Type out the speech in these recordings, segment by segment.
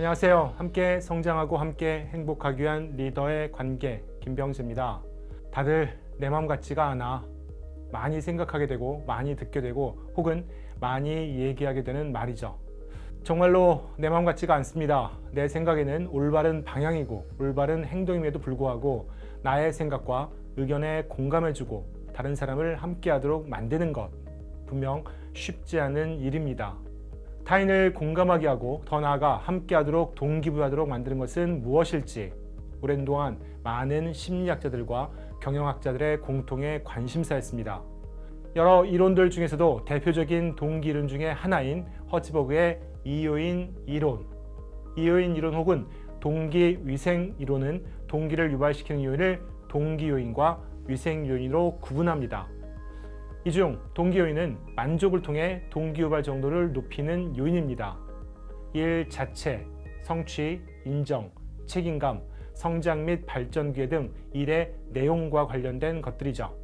안녕하세요. 함께 성장하고 함께 행복하기 위한 리더의 관계 김병수입니다. 다들 내 마음 같지가 않아 많이 생각하게 되고 많이 듣게 되고 혹은 많이 얘기하게 되는 말이죠. 정말로 내 마음 같지가 않습니다. 내 생각에는 올바른 방향이고 올바른 행동임에도 불구하고 나의 생각과 의견에 공감해주고 다른 사람을 함께하도록 만드는 것 분명 쉽지 않은 일입니다. 타인을 공감하게 하고 더 나아가 함께하도록 동기부여하도록 만드는 것은 무엇일지 오랜 동안 많은 심리학자들과 경영학자들의 공통의 관심사였습니다. 여러 이론들 중에서도 대표적인 동기 이론 중에 하나인 허츠버그의 이요인 이론, 이요인 이론 혹은 동기 위생 이론은 동기를 유발시키는 요인을 동기 요인과 위생 요인으로 구분합니다. 이중 동기 요인은 만족을 통해 동기 유발 정도를 높이는 요인입니다. 일 자체, 성취, 인정, 책임감, 성장 및 발전 기회 등 일의 내용과 관련된 것들이죠.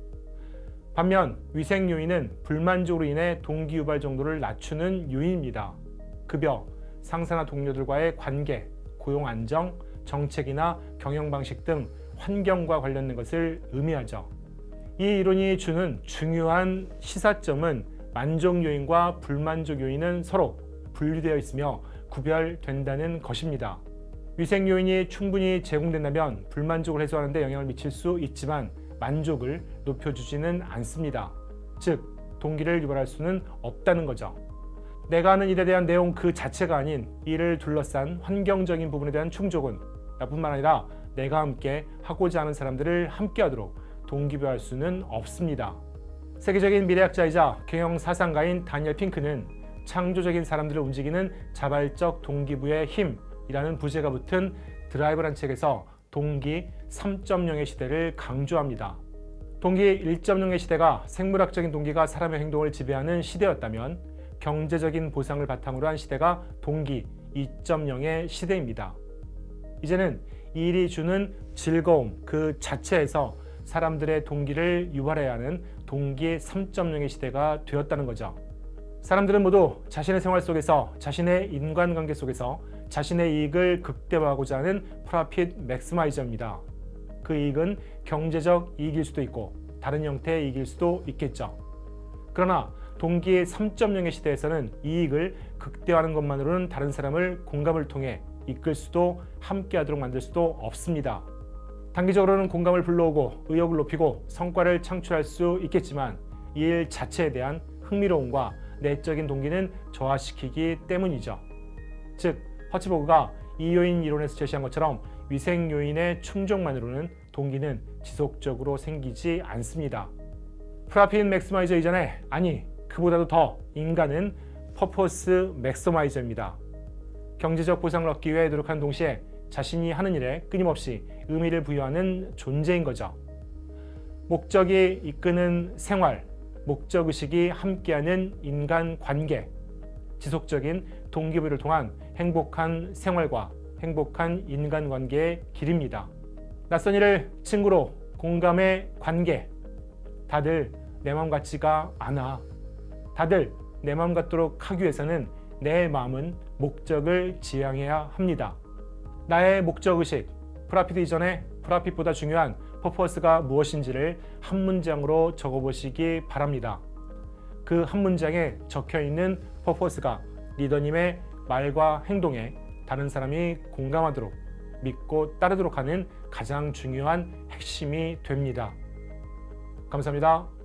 반면 위생 요인은 불만족으로 인해 동기 유발 정도를 낮추는 요인입니다. 급여, 상사나 동료들과의 관계, 고용 안정, 정책이나 경영 방식 등 환경과 관련된 것을 의미하죠. 이 이론이 주는 중요한 시사점은 만족 요인과 불만족 요인은 서로 분리되어 있으며 구별된다는 것입니다. 위생 요인이 충분히 제공된다면 불만족을 해소하는 데 영향을 미칠 수 있지만 만족을 높여주지는 않습니다. 즉, 동기를 유발할 수는 없다는 거죠. 내가 하는 일에 대한 내용 그 자체가 아닌 이를 둘러싼 환경적인 부분에 대한 충족은 나뿐만 아니라 내가 함께 하고자 하는 사람들을 함께 하도록 동기부여할 수는 없습니다. 세계적인 미래학자이자 경영 사상가인 다니엘 핑크는 창조적인 사람들을 움직이는 자발적 동기부여의 힘이라는 부제가 붙은 드라이브란 책에서 동기 3.0의 시대를 강조합니다. 동기 1.0의 시대가 생물학적인 동기가 사람의 행동을 지배하는 시대였다면 경제적인 보상을 바탕으로 한 시대가 동기 2.0의 시대입니다. 이제는 이 일이 주는 즐거움 그 자체에서 사람들의 동기를 유발해야 하는 동기 3.0의 시대가 되었다는 거죠. 사람들은 모두 자신의 생활 속에서 자신의 인간관계 속에서 자신의 이익을 극대화하고자 하는 프라핏 맥스마이저입니다. 그 이익은 경제적 이익일 수도 있고 다른 형태의 이익일 수도 있겠죠. 그러나 동기 3.0의 시대에서는 이익을 극대화하는 것만으로는 다른 사람을 공감을 통해 이끌 수도 함께하도록 만들 수도 없습니다. 단기적으로는 공감을 불러오고 의욕을 높이고 성과를 창출할 수 있겠지만 이 일 자체에 대한 흥미로움과 내적인 동기는 저하시키기 때문이죠. 즉, 허치버그가 이 요인 이론에서 제시한 것처럼 위생 요인의 충족만으로는 동기는 지속적으로 생기지 않습니다. 프라핀 맥스마이저 이전에 아니 그보다도 더 인간은 퍼포스 맥스마이저입니다. 경제적 보상을 얻기 위해 노력하는 동시에 자신이 하는 일에 끊임없이 의미를 부여하는 존재인 거죠. 목적이 이끄는 생활, 목적 의식이 함께하는 인간 관계, 지속적인 동기부여를 통한 행복한 생활과 행복한 인간 관계의 길입니다. 낯선 일을 친구로 공감의 관계. 다들 내 마음 같지가 않아. 다들 내 마음 같도록 하기 위해서는 내 마음은 목적을 지향해야 합니다. 나의 목적 의식, 프라핏 이전에 프라핏보다 중요한 퍼포스가 무엇인지를 한 문장으로 적어보시기 바랍니다. 그 한 문장에 적혀 있는 퍼포스가 리더님의 말과 행동에 다른 사람이 공감하도록 믿고 따르도록 하는 가장 중요한 핵심이 됩니다. 감사합니다.